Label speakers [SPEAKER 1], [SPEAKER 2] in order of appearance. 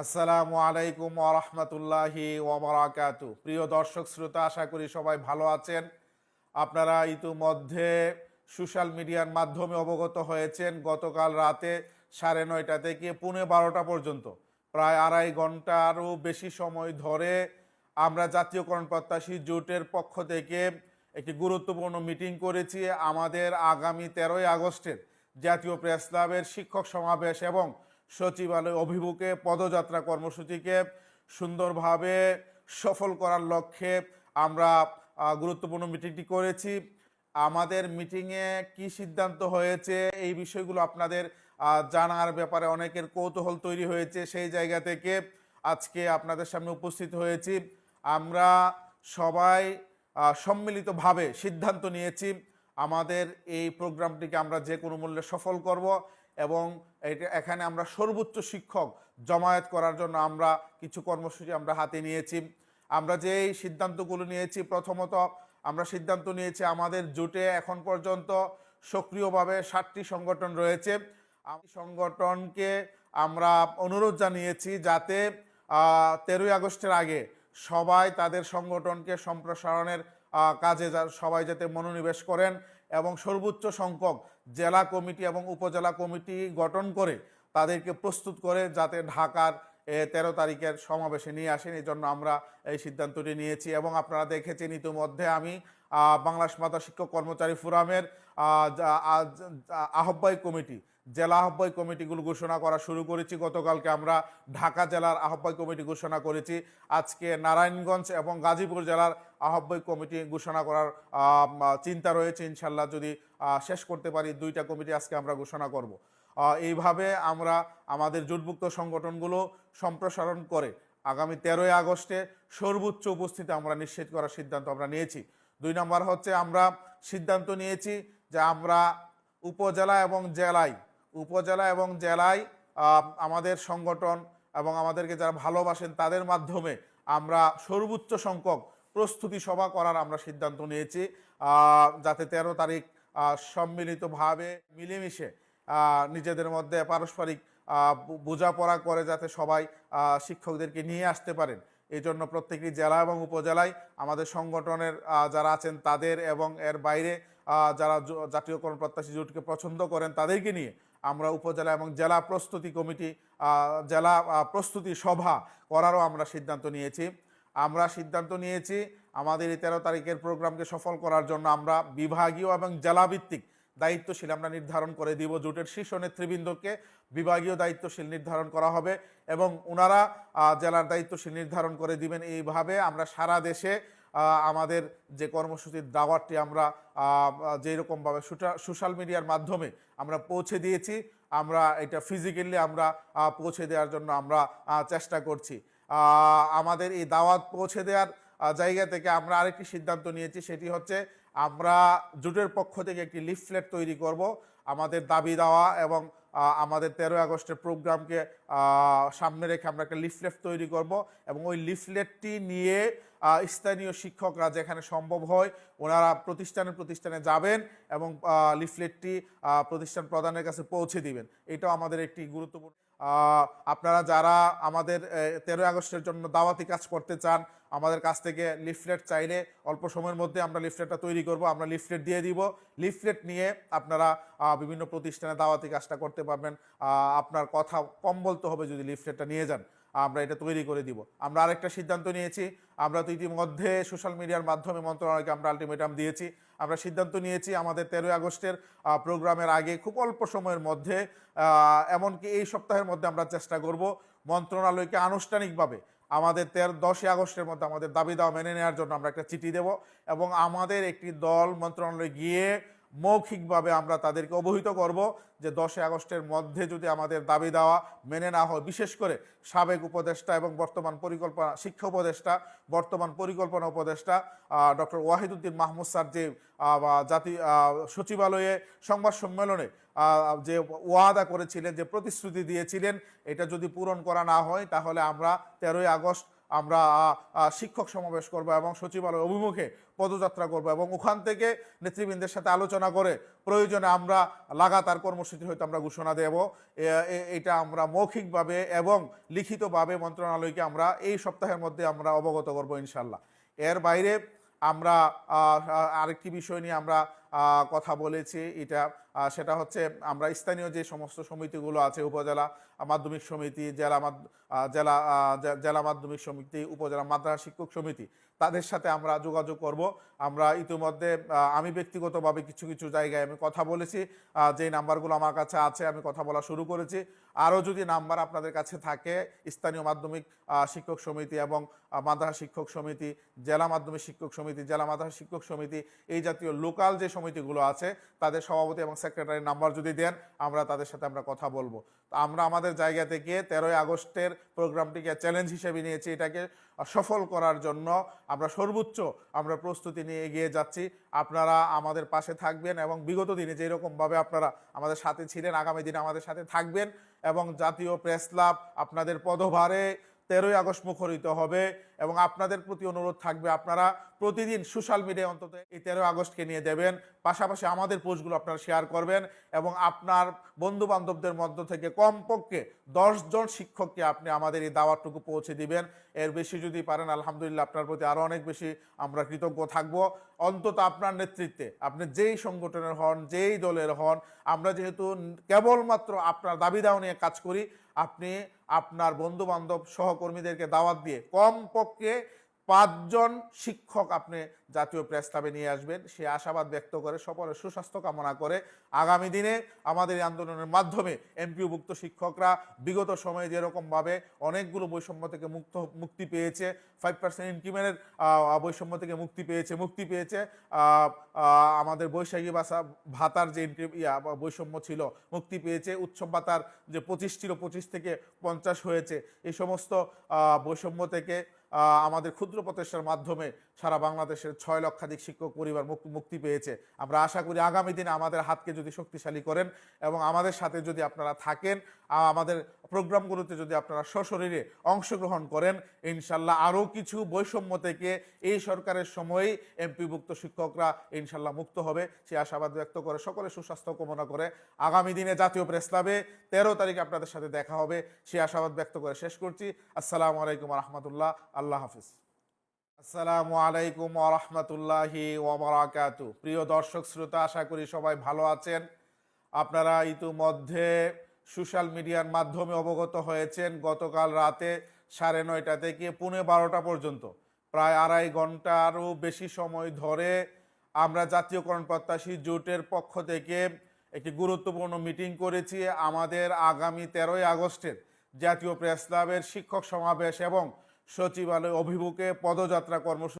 [SPEAKER 1] আসসালামু আলাইকুম ওরহমতুল্লাহি ওবরাকাতু প্রিয় দর্শক শ্রোতা, আশা করি সবাই ভালো আছেন। আপনারা ইতিমধ্যে সোশ্যাল মিডিয়ার মাধ্যমে অবগত হয়েছেন, গতকাল রাতে সাড়ে নয়টা থেকে পুনে বারোটা পর্যন্ত, প্রায় আড়াই ঘন্টারও বেশি সময় ধরে আমরা জাতীয়করণ প্রত্যাশী জোটের পক্ষ থেকে একটি গুরুত্বপূর্ণ মিটিং করেছি আমাদের আগামী তেরোই আগস্টের জাতীয় প্রেস ক্লাবের শিক্ষক সমাবেশ এবং সচিবালয় অভিমুখে পদযাত্রা কর্মসূচিকে সুন্দরভাবে সফল করার লক্ষ্যে আমরা গুরুত্বপূর্ণ মিটিংটি করেছি। আমাদের মিটিংয়ে কি সিদ্ধান্ত হয়েছে এই বিষয়গুলো আপনাদের জানার ব্যাপারে অনেকের কৌতূহল তৈরি হয়েছে সেই জায়গা থেকে আজকে আপনাদের সামনে উপস্থিত হয়েছি। আমরা সবাই সম্মিলিতভাবে সিদ্ধান্ত নিয়েছি। আমাদের এই প্রোগ্রামটিকে আমরা যে কোনো মূল্যে সফল করব। এবং এটা এখানে আমরা সর্বোচ্চ শিক্ষক জমায়েত করার জন্য আমরা কিছু কর্মসূচি আমরা হাতে নিয়েছি। আমরা যে সিদ্ধান্তগুলো নিয়েছি, প্রথমত আমরা সিদ্ধান্ত নিয়েছি আমাদের জোটে এখন পর্যন্ত সক্রিয়ভাবে ষাটটি সংগঠন রয়েছে। সংগঠনকে আমরা অনুরোধ জানিয়েছি যাতে তেরোই আগস্টের আগে সবাই তাদের সংগঠনকে সম্প্রসারণের কাজে সবাই যাতে মনোনিবেশ করেন এবং সর্বোচ্চ সংখ্যক জেলা কমিটি এবং উপজেলা কমিটি গঠন করে তাদেরকে প্রস্তুত করে যাতে ঢাকার তেরো তারিখের সমাবেশে নিয়ে আসেন এই জন্য আমরা এই সিদ্ধান্তটি নিয়েছি। এবং আপনারা দেখেছেন ইতিমধ্যে আমি বাংলাদেশ মাতা শিক্ষক কর্মচারী ফোরামের আহ, আহ্বায়ক কমিটি জেলা আহ্বায়ক কমিটিগুলো ঘোষণা করা শুরু করেছি। গতকালকে আমরা ঢাকা জেলার আহ্বায়ক কমিটি ঘোষণা করেছি। আজকে নারায়ণগঞ্জ এবং গাজীপুর জেলার আহ্বায়ক কমিটি ঘোষণা করার চিন্তা রয়েছে। ইনশাল্লাহ যদি শেষ করতে পারি দুইটা কমিটি আজকে আমরা ঘোষণা করব। এইভাবে আমরা আমাদের জোটভুক্ত সংগঠনগুলো সম্প্রসারণ করে আগামী তেরোই আগস্টে সর্বোচ্চ উপস্থিতি আমরা নিশ্চিত করার সিদ্ধান্ত আমরা নিয়েছি। দুই নম্বর হচ্ছে আমরা সিদ্ধান্ত নিয়েছি যে আমরা উপজেলা এবং জেলায়, উপজেলা এবং জেলায় আমাদের সংগঠন এবং আমাদেরকে যারা ভালোবাসেন তাদের মাধ্যমে আমরা সর্বোচ্চ সংখ্যক প্রস্তুতি সভা করার আমরা সিদ্ধান্ত নিয়েছি। যাতে তেরো তারিখ সম্মিলিতভাবে মিলেমিশে নিজেদের মধ্যে পারস্পরিক বোঝাপড়া করে যাতে সবাই শিক্ষকদেরকে নিয়ে আসতে পারেন। এই জন্য প্রত্যেকটি জেলা এবং উপজেলায় আমাদের সংগঠনের যারা আছেন তাদের এবং এর বাইরে যারা জাতীয়করণ প্রত্যাশী জোটকে পছন্দ করেন তাদেরকে নিয়ে আমরা উপজেলা এবং জেলা প্রস্তুতি কমিটি জেলা প্রস্তুতি সভা করারও আমরা সিদ্ধান্ত নিয়েছি। আমরা সিদ্ধান্ত নিয়েছি আমাদের এই তেরো তারিখের প্রোগ্রামকে সফল করার জন্য আমরা বিভাগীয় এবং জেলাভিত্তিক দায়িত্বশীল আমরা নির্ধারণ করে দিব। জোটের শীর্ষ নেতৃবৃন্দকে বিভাগীয় দায়িত্বশীল নির্ধারণ করা হবে এবং ওনারা জেলার দায়িত্বশীল নির্ধারণ করে দিবেন এইভাবে আমরা সারা দেশে আমাদের যে কর্মসূচির দাওয়াতটি আমরা যেই রকমভাবে সোশ্যাল মিডিয়ার মাধ্যমে আমরা পৌঁছে দিয়েছি, আমরা এটা ফিজিক্যালি আমরা পৌঁছে দেওয়ার জন্য আমরা চেষ্টা করছি। আমাদের এই দাওয়াত পৌঁছে দেওয়ার জায়গা থেকে আমরা আরেকটি সিদ্ধান্ত নিয়েছি, সেটি হচ্ছে আমরা জোটের পক্ষ থেকে একটি লিফলেট তৈরি করব। আমাদের দাবি দেওয়া এবং আমাদের তেরো আগস্টের প্রোগ্রামকে সামনে রেখে আমরা একটা লিফলেট তৈরি করব এবং ওই লিফলেটটি নিয়ে স্থানীয় শিক্ষকরা যেখানে সম্ভব হয় ওনারা প্রতিষ্ঠানে প্রতিষ্ঠানে যাবেন এবং লিফলেটটি প্রতিষ্ঠান প্রধানের কাছে পৌঁছে দিবেন। এটাও আমাদের একটি গুরুত্বপূর্ণ আপনারা যারা আমাদের তেরোই আগস্টের জন্য দাওয়াতি কাজ করতে চান, আমাদের কাছ থেকে লিফলেট চাইলে অল্প সময়ের মধ্যে আমরা লিফলেটটা তৈরি করব, আমরা লিফলেট দিয়ে দিব। লিফলেট নিয়ে আপনারা বিভিন্ন প্রতিষ্ঠানে দাওয়াতি কাজটা করতে পারবেন। আপনার কথা কম বলতে হবে যদি লিফলেটটা নিয়ে যান। আমরা এটা তৈরি করে দিব। আমরা আরেকটা সিদ্ধান্ত নিয়েছি। আমরা তো ইতিমধ্যে সোশ্যাল মিডিয়ার মাধ্যমে মন্ত্রণালয়কে আমরা আলটিমেটাম দিয়েছি। আমরা সিদ্ধান্ত নিয়েছি আমাদের তেরোই আগস্টের প্রোগ্রামের আগে খুব অল্প সময়ের মধ্যে এমনকি এই সপ্তাহের মধ্যে আমরা চেষ্টা করব মন্ত্রণালয়কে আনুষ্ঠানিকভাবে আমাদের তেরো, দশই আগস্টের মধ্যে আমাদের দাবি দাওয়া মেনে নেওয়ার জন্য আমরা একটা চিঠি দেব এবং আমাদের একটি দল মন্ত্রণালয়ে গিয়ে মৌখিকভাবে আমরা তাদেরকে অবহিত করব যে দশই আগস্টের মধ্যে যদি আমাদের দাবি দেওয়া মেনে না হয়, বিশেষ করে সাবেক উপদেষ্টা এবং বর্তমান পরিকল্পনা, শিক্ষা উপদেষ্টা, বর্তমান পরিকল্পনা উপদেষ্টা ডক্টর ওয়াহিদুদ্দিন মাহমুদ স্যার যে জাতি সচিবালয়ে সংবাদ সম্মেলনে যে ওয়াদা করেছিলেন, যে প্রতিশ্রুতি দিয়েছিলেন, এটা যদি পূরণ করা না হয়, তাহলে আমরা তেরোই আগস্ট আমরা শিক্ষক সমাবেশ করব এবং সচিবালয় অভিমুখে পদযাত্রা করব এবং ওখান থেকে নেতৃবৃন্দের সাথে আলোচনা করে প্রয়োজনে আমরা লাগাতার কর্মসূচি হয়তো আমরা ঘোষণা দেব। এটা আমরা মৌখিকভাবে এবং লিখিতভাবে মন্ত্রণালয়কে আমরা এই সপ্তাহের মধ্যে আমরা অবগত করব ইনশাল্লাহ এর বাইরে আমরা আরেকটি বিষয় নিয়ে আমরা কথা বলেছি, এটা সেটা হচ্ছে আমরা স্থানীয় যে সমস্ত সমিতিগুলো আছে, উপজেলা মাধ্যমিক সমিতি, জেলা জেলা জেলা মাধ্যমিক সমিতি, উপজেলা মাদ্রাসা শিক্ষক সমিতি, তাদের সাথে আমরা যোগাযোগ করব। আমরা ইতিমধ্যে আমি ব্যক্তিগতভাবে কিছু কিছু জায়গায় আমি কথা বলেছি যেই নাম্বারগুলো আমার কাছে আছে, আমি কথা বলা শুরু করেছি। আরও যদি নাম্বার আপনাদের কাছে থাকে, স্থানীয় মাধ্যমিক শিক্ষক সমিতি এবং মাদ্রাসা শিক্ষক সমিতি, জেলা মাধ্যমিক শিক্ষক সমিতি, জেলা মাদ্রাসা শিক্ষক সমিতি, এই জাতীয় লোকাল যে সমিতিগুলো আছে, তাদের সভাপতি এবং সেক্রেটারির নাম্বার যদি দেন, আমরা তাদের সাথে আমরা কথা বলব। তো আমরা আমাদের জায়গা থেকে তেরোই আগস্টের প্রোগ্রামটিকে চ্যালেঞ্জ হিসেবে নিয়েছি, এটাকে সফল করার জন্য। আমরা সর্বোচ্চ আমরা প্রস্তুতি নিয়ে এগিয়ে যাচ্ছি। আপনারা আমাদের পাশে থাকবেন এবং বিগত দিনে যেই রকমভাবে আপনারা আমাদের সাথে ছিলেন, আগামী দিনে আমাদের সাথে থাকবেন এবং জাতীয় প্রেস ক্লাব আপনাদের পদভারে তেরোই আগস্ট মুখরিত হবে এবং আপনাদের প্রতি অনুরোধ থাকবে আপনারা প্রতিদিন সোশ্যাল মিডিয়ায় অন্তত এই তেরোই আগস্টকে নিয়ে দেবেন। পাশাপাশি আমাদের পোস্টগুলো আপনারা শেয়ার করবেন এবং আপনার বন্ধু বান্ধবদের মধ্য থেকে কমপক্ষে জন শিক্ষককে আপনি আমাদের এই দাওয়াতটুকু পৌঁছে দিবেন। এর বেশি যদি পারেন, আলহামদুলিল্লাহ আপনার প্রতি আরও অনেক বেশি আমরা কৃতজ্ঞ থাকব। অন্তত আপনার নেতৃত্বে, আপনি যেই সংগঠনের হন, যেই দলের হন, আমরা যেহেতু কেবলমাত্র আপনার দাবি দাওয়া নিয়ে কাজ করি, আপনি আপনার বন্ধু বান্ধব সহকর্মীদেরকে দাওয়াত দিয়ে কমপক্ষে পাঁচজন শিক্ষক আপনি জাতীয় প্রেস ক্লাবে নিয়ে আসবেন। সে আশাবাদ ব্যক্ত করে সকলের সুস্বাস্থ্য কামনা করে আগামী দিনে আমাদের আন্দোলনের মাধ্যমে এমপিওভুক্ত শিক্ষকরা বিগত সময়ে যেরকমভাবে অনেকগুলো বৈষম্য থেকে মুক্ত মুক্তি পেয়েছে ফাইভ পার্সেন্ট ইনক্রিমেন্টের বৈষম্য থেকে মুক্তি পেয়েছে মুক্তি পেয়েছে আমাদের বৈশাখী ভাষা ভাতার যে ইয়া, বৈষম্য ছিল মুক্তি পেয়েছে উৎসব ভাতার যে পঁচিশ ছিল পঁচিশ থেকে পঞ্চাশ হয়েছে এই সমস্ত বৈষম্য থেকে আমাদের ক্ষুদ্র প্রচেষ্টার মাধ্যমে সারা বাংলাদেশের ছয় লক্ষাধিক শিক্ষক পরিবার মুক- মুক্তি পেয়েছে। আমরা আশা করি আগামী দিনে আমাদের হাতকে যদি শক্তিশালী করেন এবং আমাদের সাথে যদি আপনারা থাকেন আমাদের প্রোগ্রামগুলোতে যদি আপনারা সশরীরে অংশগ্রহণ করেন, ইনশাল্লাহ আরও কিছু বৈষম্য থেকে এই সরকারের সময়েই এমপিভুক্ত শিক্ষকরা ইনশাল্লাহ মুক্ত হবে। সে আশাবাদ ব্যক্ত করে। সকলে সুস্বাস্থ্য কামনা করে। আগামী দিনে জাতীয় প্রেস তেরো তারিখে আপনাদের সাথে দেখা হবে। সে আশাবাদ ব্যক্ত করে শেষ করছি। আসসালামু আলাইকুম রহমতুল্লাহ। আল্লাহ হাফিজ। আসসালামু আলাইকুম রহমতুল্লাহি ওবরাকাতু প্রিয় দর্শক শ্রোতা, আশা করি সবাই ভালো আছেন। আপনারা ইতিমধ্যে সোশ্যাল মিডিয়ার মাধ্যমে অবগত হয়েছেন, গতকাল রাতে সাড়ে নয়টা থেকে পুনে বারোটা পর্যন্ত, প্রায় আড়াই ঘন্টারও বেশি সময় ধরে আমরা জাতীয়করণ প্রত্যাশী জোটের পক্ষ থেকে একটি গুরুত্বপূর্ণ মিটিং করেছি আমাদের আগামী তেরোই আগস্টের জাতীয় প্রেস ক্লাবের শিক্ষক সমাবেশ এবং সচিবালয় অভিমুখে পদযাত্রা কর্মসূচি